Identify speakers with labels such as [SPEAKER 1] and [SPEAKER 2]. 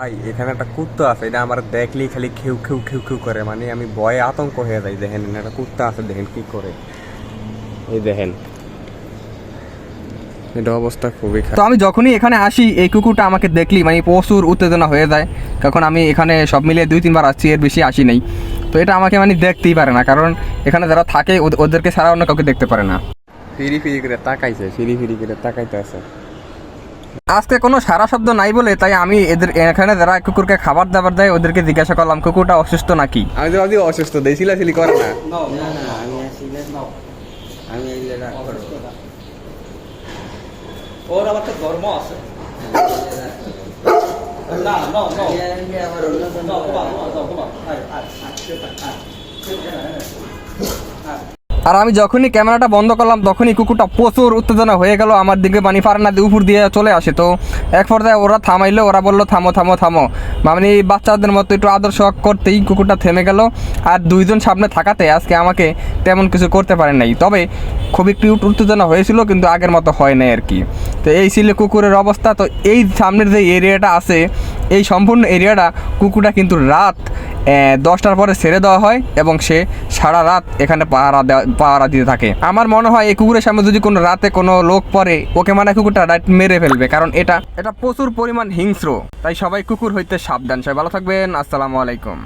[SPEAKER 1] ভাই এখানে একটা কুত্তা আছে এটা আমার দেখলেই খালি খেউ খেউ খেউ খেউ করে। মানে আমি ভয়ে আতঙ্ক হয়ে যাই দেখেন এখানে একটা কুত্তা আছে দেখেন কি করে। এই দেখেন। এটা অবস্থা খুবই
[SPEAKER 2] তো আমি যখনই এখানে আসি এই কুকুরটা আমাকে দেখলি মানে প্রচুর উত্তেজনা হয়ে যায়। তখন আমি এখানে সব মিলিয়ে দুই তিনবার আসছি এর বেশি আসি নাই। তো এটা আমাকে মানে দেখতেই পারে না কারণ এখানে যারা থাকে ওদেরকে ছাড়া অন্য কাউকে দেখতে পারে না।
[SPEAKER 1] ফিরি ফিরি করে তাকাইছে ফিরি ফিরি করে তাকাইতে আছে।
[SPEAKER 2] আজকে কোনো সারা শব্দ নাই বলে তাই আমি এদের এখানে যারা কুকুরকে খাবার দাবার দেয় ওদেরকে জিজ্ঞাসা করলাম কুকুরটা অসুস্থ নাকি
[SPEAKER 1] আমি তো ভাবছি অসুস্থ দেই সিলাসিলি করে না
[SPEAKER 3] ওর আবার তো ধর্ম আছে না না না
[SPEAKER 2] আর আমি যখনই ক্যামেরাটা বন্ধ করলাম, তখনই কুকুরটা প্রচুর উত্তেজনা হয়ে গেল। আমার দিকে মানে ফারানা দিয়ে উপর দিয়ে চলে আসে। তো এক পর্যায়ে ওরা থামাইলো, ওরা বলল, থামো থামো থামো। মানে বাচ্চাদের মতো একটু আদর শখ করতেই কুকুরটা থেমে গেল। আর দুইজন সামনে থাকাতে আজকে আমাকে তেমন কিছু করতে পারে নাই। তবে খুবই একটু উত্তেজনা হয়েছিল, কিন্তু আগের মতো হয় নাই আর কি। তো এই ছিল কুকুরের অবস্থা, তো এই সামনের যে এরিয়াটা আছে, এই সম্পূর্ণ এরিয়াটা কুকুরটা কিন্তু রাত দশটার পরে ছেড়ে দেওয়া হয় এবং সে সারা রাত এখানে পাহারা পাহারা দিতে থাকে। আমার মনে হয় এই কুকুরের সামনে যদি কোনো রাতে কোনো লোক পরে ওকে মানে কুকুরটা রাত মেরে ফেলবে, কারণ এটা এটা প্রচুর পরিমাণ হিংস্র। তাই সবাই কুকুর হইতে সাবধান। সবাই ভালো থাকবেন। আসসালামু আলাইকুম।